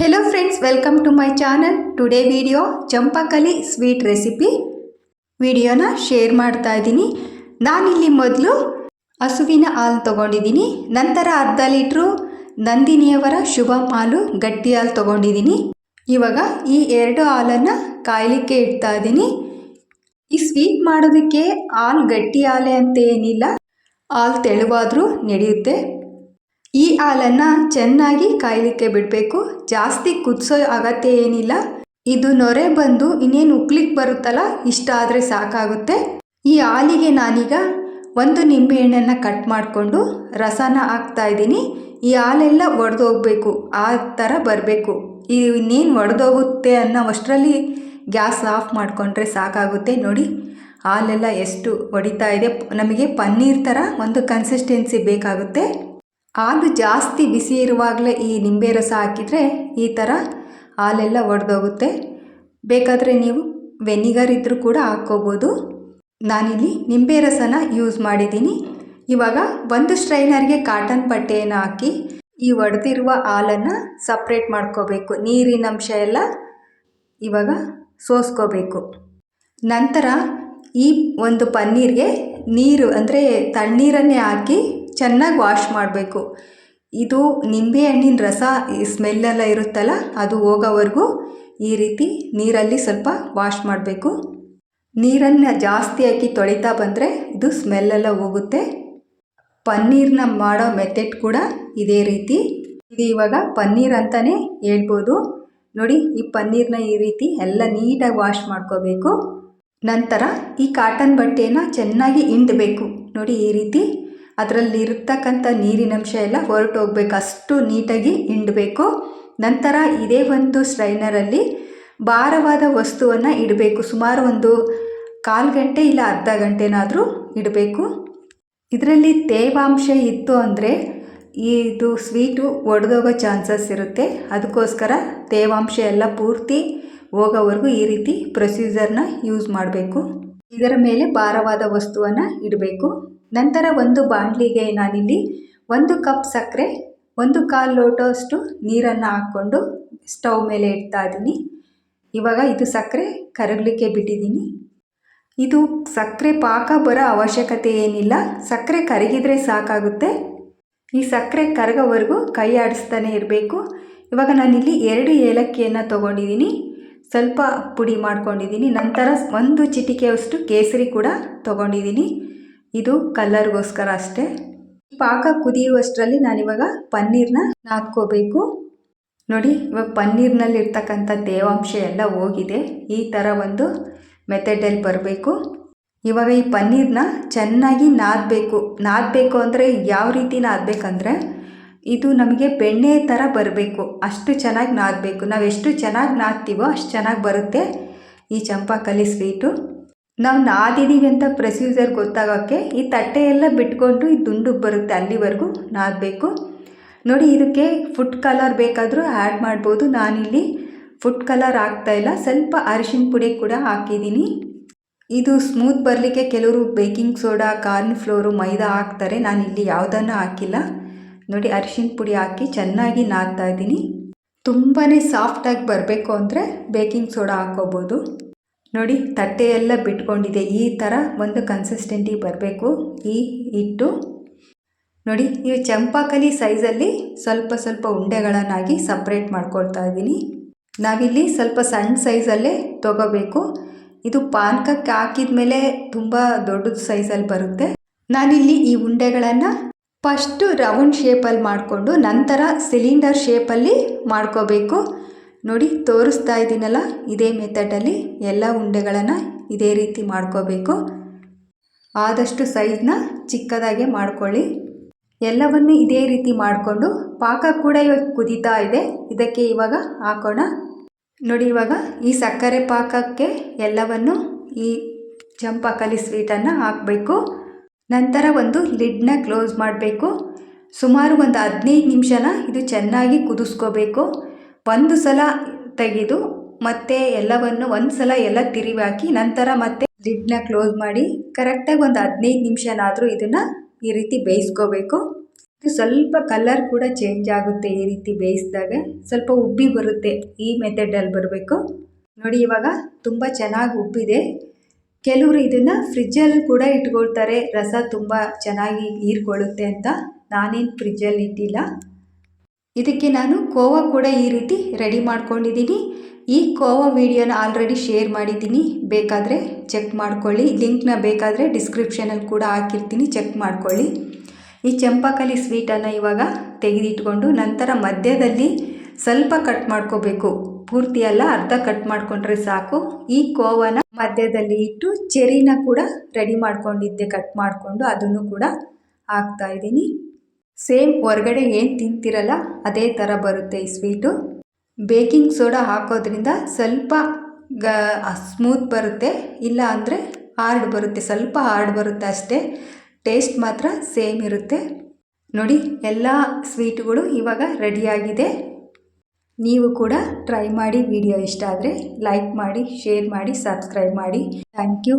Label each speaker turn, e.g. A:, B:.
A: Hello friends welcome to my channel today video champakali sweet recipe ವಿಡಿಯೋನ share ಮಾಡ್ತಾ ಇದ್ದೀನಿ ನಾನಿಲ್ಲಿ ಮೊದಲು ಹಸುವಿನ ಹಾಲು ತೊಗೊಂಡಿದ್ದೀನಿ ನಂತರ ಅರ್ಧ ಲೀಟ್ರು ನಂದಿನಿಯವರ ಶುಭ ಹಾಲು ಗಟ್ಟಿ ಹಾಲು ತೊಗೊಂಡಿದ್ದೀನಿ ಇವಾಗ ಈ ಎರಡು ಹಾಲನ್ನು ಕಾಯಲಿಕ್ಕೆ ಇಡ್ತಾ ಇದ್ದೀನಿ ಈ ಸ್ವೀಟ್ ಮಾಡೋದಕ್ಕೆ ಹಾಲು ಗಟ್ಟಿ ಹಾಲೆ ಅಂತ ಏನಿಲ್ಲ ಹಾಲು ತೆಳುವಾದರೂ ನಡೆಯುತ್ತೆ ಈ ಹಾಲನ್ನು ಚೆನ್ನಾಗಿ ಕಾಯಲಿಕ್ಕೆ ಬಿಡಬೇಕು. ಜಾಸ್ತಿ ಕುದಿಸೋ ಅಗತ್ಯ ಏನಿಲ್ಲ. ಇದು ನೊರೆ ಬಂದು ಇನ್ನೇನು ಉಕ್ಲಿಕ್ಕೆ ಬರುತ್ತಲ್ಲ, ಇಷ್ಟ ಆದರೆ ಸಾಕಾಗುತ್ತೆ. ಈ ಹಾಲಿಗೆ ನಾನೀಗ ಒಂದು ನಿಂಬೆಹಣ್ಣನ್ನು ಕಟ್ ಮಾಡಿಕೊಂಡು ರಸನ ಹಾಕ್ತಾ ಇದ್ದೀನಿ. ಈ ಹಾಲೆಲ್ಲ ಒಡೆದೋಗ್ಬೇಕು, ಆ ಥರ ಬರಬೇಕು. ಈ ಇನ್ನೇನು ಒಡೆದೋಗುತ್ತೆ ಅನ್ನೋ ಅಷ್ಟರಲ್ಲಿ ಗ್ಯಾಸ್ ಆಫ್ ಮಾಡಿಕೊಂಡ್ರೆ ಸಾಕಾಗುತ್ತೆ ನೋಡಿ. ಹಾಲೆಲ್ಲ ಎಷ್ಟು ಹೊಡಿತಾ ಇದೆ. ನಮಗೆ ಪನ್ನೀರ್ ಥರ ಒಂದು ಕನ್ಸಿಸ್ಟೆನ್ಸಿ ಬೇಕಾಗುತ್ತೆ. ಹಾಲು ಜಾಸ್ತಿ ಬಿಸಿ ಇರುವಾಗಲೇ ಈ ನಿಂಬೆ ರಸ ಹಾಕಿದರೆ ಈ ಥರ ಹಾಲೆಲ್ಲ ಒಡೆದೋಗುತ್ತೆ. ಬೇಕಾದರೆ ನೀವು ವೆನಿಗರ್ ಇದ್ದರೂ ಕೂಡ ಹಾಕ್ಕೋಬೋದು. ನಾನಿಲ್ಲಿ ನಿಂಬೆ ರಸನ ಯೂಸ್ ಮಾಡಿದ್ದೀನಿ. ಇವಾಗ ಒಂದು ಸ್ಟ್ರೈನರ್ಗೆ ಕಾಟನ್ ಬಟ್ಟೆಯನ್ನು ಹಾಕಿ ಈ ಒಡೆದಿರುವ ಹಾಲನ್ನು ಸಪ್ರೇಟ್ ಮಾಡ್ಕೋಬೇಕು. ನೀರಿನ ಅಂಶ ಎಲ್ಲ ಇವಾಗ ಸೋಸ್ಕೋಬೇಕು. ನಂತರ ಈ ಒಂದು ಪನ್ನೀರ್ಗೆ ನೀರು ಅಂದರೆ ತಣ್ಣೀರನ್ನೇ ಹಾಕಿ ಚೆನ್ನಾಗಿ ವಾಶ್ ಮಾಡಬೇಕು. ಇದು ನಿಂಬೆ ಹಣ್ಣಿನ ರಸ ಸ್ಮೆಲ್ಲೆಲ್ಲ ಇರುತ್ತಲ್ಲ, ಅದು ಹೋಗೋವರೆಗೂ ಈ ರೀತಿ ನೀರಲ್ಲಿ ಸ್ವಲ್ಪ ವಾಶ್ ಮಾಡಬೇಕು. ನೀರನ್ನು ಜಾಸ್ತಿ ಹಾಕಿ ತೊಳಿತಾ ಬಂದರೆ ಇದು ಸ್ಮೆಲ್ಲೆಲ್ಲ ಹೋಗುತ್ತೆ. ಪನ್ನೀರ್ನ ಮಾಡೋ ಮೆಥಡ್ ಕೂಡ ಇದೇ ರೀತಿ. ಇದು ಇವಾಗ ಪನ್ನೀರ್ ಅಂತಲೇ ಹೇಳ್ಬೋದು. ನೋಡಿ, ಈ ಪನ್ನೀರ್ನ ಈ ರೀತಿ ಎಲ್ಲ ನೀಟಾಗಿ ವಾಶ್ ಮಾಡ್ಕೋಬೇಕು. ನಂತರ ಈ ಕಾಟನ್ ಬಟ್ಟೆನ ಚೆನ್ನಾಗಿ ಹಿಂಡಬೇಕು. ನೋಡಿ, ಈ ರೀತಿ ಅದರಲ್ಲಿ ಇರತಕ್ಕಂಥ ನೀರಿನಂಶ ಎಲ್ಲ ಹೊರಟು ಹೋಗ್ಬೇಕು ಅಷ್ಟು ನೀಟಾಗಿ ಹಿಂಡಬೇಕು. ನಂತರ ಇದೇ ಒಂದು ಸ್ಟ್ರೈನರಲ್ಲಿ ಭಾರವಾದ ವಸ್ತುವನ್ನು ಇಡಬೇಕು. ಸುಮಾರು ಒಂದು ಕಾಲು ಗಂಟೆ ಇಲ್ಲ ಅರ್ಧ ಗಂಟೆನಾದರೂ ಇಡಬೇಕು. ಇದರಲ್ಲಿ ತೇವಾಂಶ ಇತ್ತು ಅಂದರೆ ಇದು ಸ್ವೀಟು ಒಡೆದೋಗೋ ಚಾನ್ಸಸ್ ಇರುತ್ತೆ. ಅದಕ್ಕೋಸ್ಕರ ತೇವಾಂಶ ಎಲ್ಲ ಪೂರ್ತಿ ಹೋಗೋವರೆಗೂ ಈ ರೀತಿ ಪ್ರೊಸೀಜರ್ನ ಯೂಸ್ ಮಾಡಬೇಕು. ಇದರ ಮೇಲೆ ಭಾರವಾದ ವಸ್ತುವನ್ನು ಇಡಬೇಕು. ನಂತರ ಒಂದು ಬಾಣಲಿಗೆ ನಾನಿಲ್ಲಿ ಒಂದು ಕಪ್ ಸಕ್ಕರೆ, ಒಂದು ಕಾಲು ಲೋಟೋಷ್ಟು ನೀರನ್ನು ಹಾಕ್ಕೊಂಡು ಸ್ಟವ್ ಮೇಲೆ ಇಡ್ತಾ ಇದ್ದೀನಿ. ಇವಾಗ ಇದು ಸಕ್ಕರೆ ಕರಗಲಿಕ್ಕೆ ಬಿಟ್ಟಿದ್ದೀನಿ. ಇದು ಸಕ್ಕರೆ ಪಾಕ ಬರೋ ಅವಶ್ಯಕತೆ ಏನಿಲ್ಲ. ಸಕ್ಕರೆ ಕರಗಿದ್ರೆ ಸಾಕಾಗುತ್ತೆ. ಈ ಸಕ್ಕರೆ ಕರಗೋವರೆಗೂ ಕೈ ಆಡಿಸ್ತಾನೆ ಇರಬೇಕು. ಇವಾಗ ನಾನಿಲ್ಲಿ ಎರಡು ಏಲಕ್ಕಿಯನ್ನು ತೊಗೊಂಡಿದ್ದೀನಿ. ಸ್ವಲ್ಪ ಪುಡಿ ಮಾಡ್ಕೊಂಡಿದ್ದೀನಿ. ನಂತರ ಒಂದು ಚಿಟಿಕೆಯಷ್ಟು ಕೇಸರಿ ಕೂಡ ತೊಗೊಂಡಿದ್ದೀನಿ. ಇದು ಕಲ್ಲರ್ಗೋಸ್ಕರ ಅಷ್ಟೇ. ಪಾಕ ಕುದಿಯುವಷ್ಟರಲ್ಲಿ ನಾನಿವಾಗ ಪನ್ನೀರ್ನ ನಾದ್ಕೋಬೇಕು. ನೋಡಿ, ಇವಾಗ ಪನ್ನೀರ್ನಲ್ಲಿ ಇರ್ತಕ್ಕಂಥ ತೇವಾಂಶ ಎಲ್ಲ ಹೋಗಿದೆ. ಈ ಥರ ಒಂದು ಮೆಥಡಲ್ಲಿ ಬರಬೇಕು. ಇವಾಗ ಈ ಪನ್ನೀರ್ನ ಚೆನ್ನಾಗಿ ನಾದಬೇಕು. ನಾದಬೇಕು ಅಂದರೆ ಯಾವ ರೀತಿ ನಾದಬೇಕಂದ್ರೆ, ಇದು ನಮಗೆ ಬೆಣ್ಣೆ ಥರ ಬರಬೇಕು. ಅಷ್ಟು ಚೆನ್ನಾಗಿ ನಾದಬೇಕು. ನಾವು ಎಷ್ಟು ಚೆನ್ನಾಗಿ ನಾದ್ತೀವೋ ಅಷ್ಟು ಚೆನ್ನಾಗಿ ಬರುತ್ತೆ. ಈ ಚಂಪಾಕಲಿ ಸ್ವೀಟು. ನಾವು ನಾದಿದ್ದೀವಿ ಅಂತ ಪ್ರೊಸೀಜರ್ ಗೊತ್ತಾಗೋಕ್ಕೆ ಈ ತಟ್ಟೆ ಎಲ್ಲ ಬಿಟ್ಕೊಂಡು ಈ ದುಂಡುಗೆ ಬರುತ್ತೆ ಅಲ್ಲಿವರೆಗೂ ನಾದಬೇಕು. ನೋಡಿ ಇದಕ್ಕೆ ಫುಡ್ ಕಲರ್ ಬೇಕಾದರೂ ಆ್ಯಡ್ ಮಾಡ್ಬೋದು. ನಾನಿಲ್ಲಿ ಫುಡ್ ಕಲರ್ ಇಲ್ಲ. ಸ್ವಲ್ಪ ಅರಿಶಿನ ಪುಡಿ ಕೂಡ ಹಾಕಿದ್ದೀನಿ. ಇದು ಸ್ಮೂತ್ ಬರಲಿಕ್ಕೆ ಕೆಲವರು baking soda corn flour maida ಹಾಕ್ತಾರೆ. ನಾನು ಇಲ್ಲಿ ಯಾವುದನ್ನು ಹಾಕಿಲ್ಲ. ನೋಡಿ ಅರಿಶಿನ ಪುಡಿ ಹಾಕಿ ಚೆನ್ನಾಗಿ ನಾದ್ತಾ ಇದ್ದೀನಿ. ತುಂಬಾ ಸಾಫ್ಟಾಗಿ ಬರಬೇಕು ಅಂದರೆ ಬೇಕಿಂಗ್ ಸೋಡಾ ಹಾಕೋಬೋದು. ನೋಡಿ, ತಟ್ಟೆ ಎಲ್ಲ ಬಿಟ್ಕೊಂಡಿದೆ. ಈ ಥರ ಒಂದು ಕನ್ಸಿಸ್ಟೆಂಟಿ ಬರಬೇಕು. ಈ ಹಿಟ್ಟು. ನೋಡಿ, ಈ ಚಂಪಾಕಲಿ ಸೈಜಲ್ಲಿ ಸ್ವಲ್ಪ ಸ್ವಲ್ಪ ಉಂಡೆಗಳನ್ನಾಗಿ ಸಪ್ರೇಟ್ ಮಾಡ್ಕೊಳ್ತಾ ಇದ್ದೀನಿ. ನಾವಿಲ್ಲಿ ಸ್ವಲ್ಪ ಸಣ್ಣ ಸೈಜಲ್ಲೇ ತೊಗೋಬೇಕು. ಇದು ಪಾನಕಕ್ಕೆ ಹಾಕಿದ ಮೇಲೆ ತುಂಬ ದೊಡ್ಡದು ಸೈಜಲ್ಲಿ ಬರುತ್ತೆ. ನಾನಿಲ್ಲಿ ಈ ಉಂಡೆಗಳನ್ನು ಫಸ್ಟು ರೌಂಡ್ ಶೇಪಲ್ಲಿ ಮಾಡಿಕೊಂಡು ನಂತರ ಸಿಲಿಂಡರ್ ಶೇಪಲ್ಲಿ ಮಾಡ್ಕೋಬೇಕು. ನೋಡಿ, ತೋರಿಸ್ತಾ ಇದ್ದೀನಲ್ಲ, ಇದೇ ಮೆಥಡಲ್ಲಿ ಎಲ್ಲ ಉಂಡೆಗಳನ್ನು ಇದೇ ರೀತಿ ಮಾಡ್ಕೋಬೇಕು. ಆದಷ್ಟು ಸೈಜ್ನ ಚಿಕ್ಕದಾಗೆ ಮಾಡ್ಕೊಳ್ಳಿ. ಎಲ್ಲವನ್ನು ಇದೇ ರೀತಿ ಮಾಡಿಕೊಂಡು ಪಾಕ ಕೂಡ ಇವಾಗ ಕುದೀತಾ ಇದೆ. ಇದಕ್ಕೆ ಇವಾಗ ಹಾಕೋಣ. ನೋಡಿ, ಇವಾಗ ಈ ಸಕ್ಕರೆ ಪಾಕಕ್ಕೆ ಎಲ್ಲವನ್ನು ಈ ಚಂಪಾಕಲಿ ಸ್ವೀಟನ್ನು ಹಾಕಬೇಕು. ನಂತರ ಒಂದು ಲಿಡ್ನ ಕ್ಲೋಸ್ ಮಾಡಬೇಕು. ಸುಮಾರು ಒಂದು ಹದಿನೈದು ನಿಮಿಷನ ಇದು ಚೆನ್ನಾಗಿ ಕುದಿಸ್ಕೋಬೇಕು. ಒಂದು ಸಲ ತೆಗೆದು ಮತ್ತೆ ಎಲ್ಲವನ್ನು ಒಂದು ಸಲ ಎಲ್ಲ ತಿರಿವಾಕಿ ನಂತರ ಮತ್ತೆ ಲಿಡ್ನ ಕ್ಲೋಸ್ ಮಾಡಿ ಕರೆಕ್ಟಾಗಿ ಒಂದು ಹದಿನೈದು ನಿಮಿಷನಾದರೂ ಇದನ್ನು ಈ ರೀತಿ ಬೇಯಿಸ್ಕೋಬೇಕು. ಇದು ಸ್ವಲ್ಪ ಕಲರ್ ಕೂಡ ಚೇಂಜ್ ಆಗುತ್ತೆ ಈ ರೀತಿ ಬೇಯಿಸಿದಾಗ. ಸ್ವಲ್ಪ ಉಬ್ಬಿ ಬರುತ್ತೆ ಈ ಮೆಥಡಲ್ಲಿ ಬರಬೇಕು. ನೋಡಿ ಇವಾಗ ತುಂಬ ಚೆನ್ನಾಗಿ ಉಬ್ಬಿದೆ. ಕೆಲವರು ಇದನ್ನು ಫ್ರಿಜ್ಜಲ್ಲಿ ಕೂಡ ಇಟ್ಕೊಳ್ತಾರೆ. ರಸ ತುಂಬ ಚೆನ್ನಾಗಿ ಹೀರ್ಕೊಳ್ಳುತ್ತೆ ಅಂತ ನಾನೇನು ಫ್ರಿಜ್ಜಲ್ಲಿ ಇಟ್ಟಿಲ್ಲ. ಇದಕ್ಕೆ ನಾನು ಕೋವಾ ಕೂಡ ಈ ರೀತಿ ರೆಡಿ ಮಾಡ್ಕೊಂಡಿದ್ದೀನಿ. ಈ ಕೋವಾ ವಿಡಿಯೋನ ಆಲ್ರೆಡಿ ಶೇರ್ ಮಾಡಿದ್ದೀನಿ. ಬೇಕಾದರೆ ಚೆಕ್ ಮಾಡ್ಕೊಳ್ಳಿ. ಲಿಂಕ್ನ ಬೇಕಾದರೆ ಡಿಸ್ಕ್ರಿಪ್ಷನಲ್ಲಿ ಕೂಡ ಹಾಕಿರ್ತೀನಿ. ಚೆಕ್ ಮಾಡ್ಕೊಳ್ಳಿ. ಈ ಚಂಪಾಕಲಿ ಸ್ವೀಟನ್ನು ಇವಾಗ ತೆಗೆದಿಟ್ಕೊಂಡು ನಂತರ ಮಧ್ಯದಲ್ಲಿ ಸ್ವಲ್ಪ ಕಟ್ ಮಾಡ್ಕೋಬೇಕು. ಪೂರ್ತಿ ಅಲ್ಲ, ಅರ್ಧ ಕಟ್ ಮಾಡ್ಕೊಂಡ್ರೆ ಸಾಕು. ಈ ಕೋವನ ಮಧ್ಯದಲ್ಲಿ ಇಟ್ಟು ಚೆರಿನ ಕೂಡ ರೆಡಿ ಮಾಡ್ಕೊಂಡಿದ್ದೆ ಕಟ್ ಮಾಡಿಕೊಂಡು ಅದನ್ನು ಕೂಡ ಹಾಕ್ತಾ ಇದ್ದೀನಿ. ಸೇಮ್ ಹೊರಗಡೆ ಏನು ತಿಂತಿರಲ್ಲ, ಅದೇ ಥರ ಬರುತ್ತೆ ಈ ಸ್ವೀಟು. ಬೇಕಿಂಗ್ ಸೋಡಾ ಹಾಕೋದ್ರಿಂದ ಸ್ವಲ್ಪ ಗ ಸ್ಮೂತ್ ಬರುತ್ತೆ, ಇಲ್ಲ ಅಂದರೆ ಹಾರ್ಡ್ ಬರುತ್ತೆ, ಸ್ವಲ್ಪ ಹಾರ್ಡ್ ಬರುತ್ತೆ ಅಷ್ಟೇ. ಟೇಸ್ಟ್ ಮಾತ್ರ ಸೇಮ್ ಇರುತ್ತೆ. ನೋಡಿ, ಎಲ್ಲ ಸ್ವೀಟುಗಳು ಇವಾಗ ರೆಡಿಯಾಗಿದೆ ನೀವು ಕೂಡ ಟ್ರೈ ಮಾಡಿ, ವಿಡಿಯೋ ಇಷ್ಟ ಆದರೆ ಲೈಕ್ ಮಾಡಿ, ಶೇರ್ ಮಾಡಿ, ಸಬ್ಸ್ಕ್ರೈಬ್ ಮಾಡಿ. Thank you.